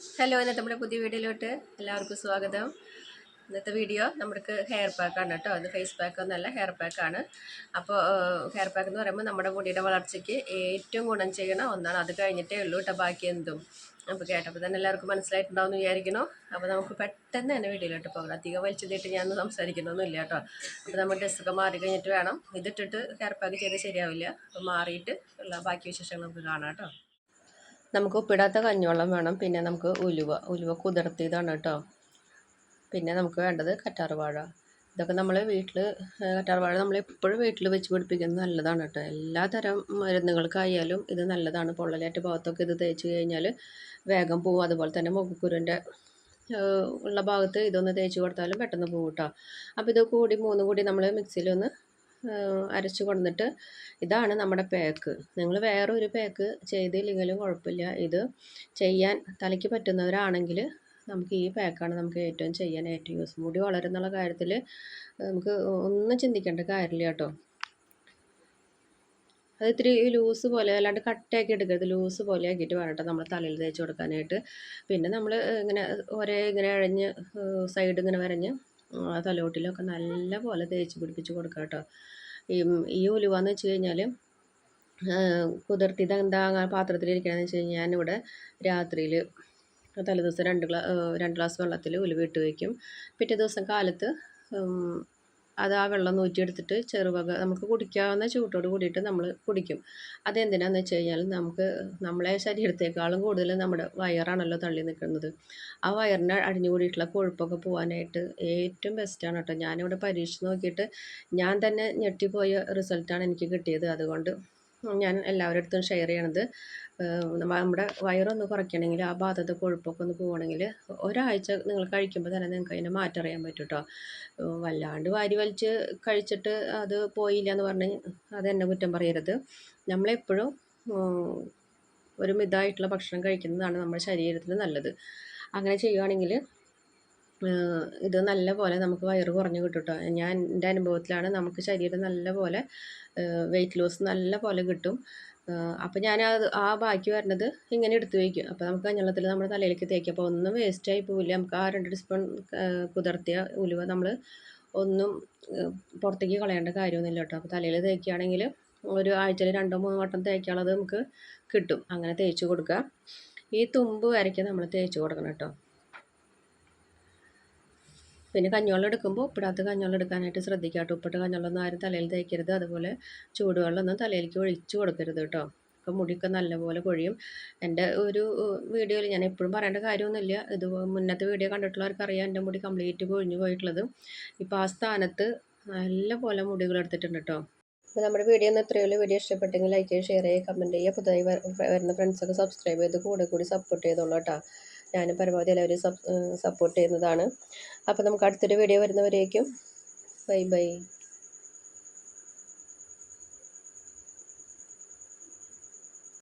Hello ഇന്നത്തെ നമ്മുടെ പുതിയ വീഡിയോയിലോട്ട് എല്ലാവർക്കും സ്വാഗതം. ഇന്നത്തെ വീഡിയോ നമുക്ക് ഹെയർ പാക്കാണ് കേട്ടോ. അത് ഫേസ് പാക്ക് ഒന്നല്ല ഹെയർ പാക്കാണ് അപ്പോൾ ഹെയർ പാക്ക് എന്ന് പറയുമ്പോൾ നമ്മുടെ മുടിയുടെ വളർച്ചയ്ക്ക് ഏറ്റവും ഗുണം ചെയ്യണ ഒന്നാണ്. അത് കഴിഞ്ഞിട്ടേ ഉള്ളൂ കേട്ടോ ബാക്കി എന്തും. അപ്പോൾ കേട്ടപ്പോൾ തന്നെ എല്ലാവർക്കും മനസ്സിലായിട്ടുണ്ടാവും എന്ന് വിചാരിക്കണോ അപ്പോൾ നമുക്ക് പെട്ടെന്ന് തന്നെ വീഡിയോയിലോട്ട് പോകണം അധികം വലിച്ചതിട്ട് ഞാൻ സംസാരിക്കുന്നൊന്നുമില്ല കേട്ടോ. അപ്പോൾ നമ്മൾ ഡ്രസ്സൊക്കെ മാറി കഴിഞ്ഞിട്ട് വേണം. ഇതിട്ടിട്ട് ഹെയർ പാക്ക് ചെയ്ത് ശരിയാവില്ല. അപ്പോൾ മാറിയിട്ട് ഉള്ള ബാക്കി വിശേഷങ്ങൾ നമുക്ക് കാണാം കേട്ടോ. നമുക്ക് ഉപ്പിടാത്ത കഞ്ഞിവെള്ളം വേണം. പിന്നെ നമുക്ക് ഉലുവ. ഉലുവ കുതിർത്തിയതാണ് കേട്ടോ. പിന്നെ നമുക്ക് വേണ്ടത് കറ്റാർവാഴ ഇതൊക്കെ നമ്മൾ വീട്ടിൽ കറ്റാർവാഴ നമ്മൾ എപ്പോഴും വീട്ടിൽ വെച്ച് പിടിപ്പിക്കുന്നത് നല്ലതാണ് കേട്ടോ. എല്ലാ തരം മരുന്നുകൾക്കായാലും ഇത് നല്ലതാണ്. പൊള്ളലേറ്റ ഭാഗത്തൊക്കെ ഇത് തേച്ച് കഴിഞ്ഞാൽ വേഗം പോവും. അതുപോലെ തന്നെ മുഖക്കുരുന്റെ ഉള്ള ഭാഗത്ത് ഇതൊന്ന് തേച്ച് കൊടുത്താലും പെട്ടെന്ന് പോകും കേട്ടോ. അപ്പോൾ ഇത് കൂടി മൂന്നും കൂടി നമ്മൾ മിക്സിയിലൊന്ന് അരച്ച് കൊണ്ടിട്ട് ഇതാണ് നമ്മുടെ പാക്ക്. നിങ്ങൾ വേറെ ഒരു പാക്ക് ചെയ്തില്ലെങ്കിലും കുഴപ്പമില്ല. ഇത് ചെയ്യാൻ തലയ്ക്ക് പറ്റുന്നവരാണെങ്കിൽ നമുക്ക് ഈ പാക്കാണ് നമുക്ക് ഏറ്റവും ചെയ്യാൻ ഏറ്റവും യൂസ് മുടി വളരുന്നുള്ള കാര്യത്തിൽ നമുക്ക് ഒന്നും ചിന്തിക്കേണ്ട കാര്യമില്ല കേട്ടോ. അത് ഇത്തിരി ലൂസ് പോലെ അല്ലാണ്ട് കട്ടയാക്കി എടുക്കരുത്. ലൂസ് പോലെ ആക്കിയിട്ട് വേണം നമ്മൾ തലയിൽ തേച്ച് കൊടുക്കാനായിട്ട്. പിന്നെ നമ്മൾ ഇങ്ങനെ ഒരേ ഇങ്ങനെ അഴഞ്ഞ് സൈഡ് ഇങ്ങനെ വരഞ്ഞ് തലോട്ടിലൊക്കെ നല്ല പോലെ തേച്ച് പിടിപ്പിച്ച് കൊടുക്കുക കേട്ടോ. ഈ ഈ ഉലുവ വെച്ച് കഴിഞ്ഞാൽ കുതിർത്തി എന്താ പാത്രത്തിലിരിക്കണമെന്ന് വെച്ച് കഴിഞ്ഞാൽ ഞാനിവിടെ രാത്രിയിൽ തലേദിവസം രണ്ട് ഗ്ലാ രണ്ട് ഗ്ലാസ് വെള്ളത്തിൽ ഉലുവ ഇട്ട് വയ്ക്കും പിറ്റേ ദിവസം കാലത്ത് അത് ആ വെള്ളം നൂറ്റിയെടുത്തിട്ട് ചെറുവക നമുക്ക് കുടിക്കാവുന്ന ചൂട്ടോട് കൂടിയിട്ട് നമ്മൾ കുടിക്കും. അതെന്തിനാന്ന് വെച്ച് കഴിഞ്ഞാൽ നമുക്ക് നമ്മളെ ശരീരത്തെക്കാളും കൂടുതൽ നമ്മുടെ വയറാണല്ലോ തള്ളി നിൽക്കുന്നത് ആ വയറിന് അടിഞ്ഞുകൂടിയിട്ടുള്ള കൊഴുപ്പൊക്കെ പോകാനായിട്ട് ഏറ്റവും ബെസ്റ്റാണ് കേട്ടോ. ഞാനിവിടെ പരീക്ഷിച്ച് നോക്കിയിട്ട് ഞാൻ തന്നെ ഞെട്ടിപ്പോയ റിസൾട്ടാണ് എനിക്ക് കിട്ടിയത്. അതുകൊണ്ട് ഞാൻ എല്ലാവരുടെ അടുത്തും ഷെയർ ചെയ്യണത്. നമ്മുടെ വയറൊന്ന് കുറയ്ക്കണമെങ്കിൽ ആ ഭാഗത്തെ കൊഴുപ്പൊക്കെ ഒന്ന് പോകണമെങ്കിൽ ഒരാഴ്ച നിങ്ങൾ കഴിക്കുമ്പോൾ തന്നെ നിങ്ങൾക്ക് അതിന്റെ മാറ്റം അറിയാൻ പറ്റും കേട്ടോ വല്ലാണ്ട് വാരി വലിച്ച് കഴിച്ചിട്ട് അത് പോയില്ല എന്ന് പറഞ്ഞ് അത് എന്നെ കുറ്റം പറയരുത്. നമ്മളെപ്പോഴും ഒരു മിതമായിട്ടുള്ള ഭക്ഷണം കഴിക്കുന്നതാണ് നമ്മുടെ ശരീരത്തിന് നല്ലത്. അങ്ങനെ ചെയ്യുകയാണെങ്കിൽ ഇത് നല്ല പോലെ നമുക്ക് വയറ് കുറഞ്ഞു കിട്ടും കേട്ടോ ഞാൻ എന്റെ അനുഭവത്തിലാണ് നമുക്ക് ശരീരം നല്ല പോലെ വെയിറ്റ് ലോസ് നല്ല പോലെ കിട്ടും അപ്പോൾ ഞാൻ അത് ആ ബാക്കി വരുന്നത് ഇങ്ങനെ എടുത്തു വയ്ക്കും അപ്പോൾ നമുക്ക് കഞ്ഞവെള്ളത്തിൽ നമ്മുടെ തലയിലേക്ക് തേക്കും. അപ്പോൾ ഒന്നും വേസ്റ്റായി പോവില്ല. നമുക്ക് ആ രണ്ട് ടീസ്പൂൺ കുതിർത്തിയ ഉലുവ നമ്മൾ ഒന്നും പുറത്തേക്ക് കളയേണ്ട കാര്യമൊന്നുമില്ല കേട്ടോ. അപ്പോൾ തലയിൽ തേക്കുകയാണെങ്കിൽ ഒരു ആഴ്ചയിൽ രണ്ടോ മൂന്നോ വട്ടം തേക്കാനുള്ളത് നമുക്ക് കിട്ടും. അങ്ങനെ തേച്ച് കൊടുക്കുക. ഈ തുമ്പ് വരയ്ക്ക് നമ്മൾ തേച്ച് കൊടുക്കണം കേട്ടോ. പിന്നെ കഞ്ഞിവെള്ളം എടുക്കുമ്പോൾ ഉപ്പിടാത്ത കഞ്ഞിവെള്ളം എടുക്കാനായിട്ട് ശ്രദ്ധിക്കുക കേട്ടോ. ഉപ്പിട്ട കഞ്ഞിവെള്ളമൊന്നും ആരും തലയിൽ തേക്കരുത്. അതുപോലെ ചൂടുവെള്ളമൊന്നും തലയിലേക്ക് ഒഴിച്ചു കൊടുക്കരുത് കേട്ടോ. ഒക്കെ മുടിയൊക്കെ നല്ലപോലെ കൊഴിയും. എന്റെ ഒരു വീഡിയോയിൽ ഞാൻ എപ്പോഴും പറയേണ്ട കാര്യമൊന്നുമില്ല. ഇത് മുന്നത്തെ വീഡിയോ കണ്ടിട്ടുള്ളവർക്ക് അറിയാം എന്റെ മുടി കംപ്ലീറ്റ് കൊഴിഞ്ഞു പോയിട്ടുള്ളത്. ഇപ്പോൾ ആ സ്ഥാനത്ത് നല്ല പോലെ മുടികൾ എടുത്തിട്ടുണ്ട് കേട്ടോ. അപ്പോൾ നമ്മുടെ വീഡിയോ ഒന്ന് എത്രയോ വീഡിയോ ഇഷ്ടപ്പെട്ടെങ്കിൽ ലൈക്ക് ചെയ്യുക ഷെയർ ചെയ്യുക കമന്റ് ചെയ്യുക. പുതുതായി വരുന്ന ഫ്രണ്ട്സൊക്കെ സബ്സ്ക്രൈബ് ചെയ്ത് കൂടെ കൂടി സപ്പോർട്ട് ചെയ്തോളൂ കേട്ടോ. ഞാനും പരമാവധി എല്ലാവരും സപ്പോർട്ട് ചെയ്യുന്നതാണ്. അപ്പോൾ നമുക്ക് അടുത്തൊരു വീഡിയോ വരുന്നവരേക്കും. Bye bye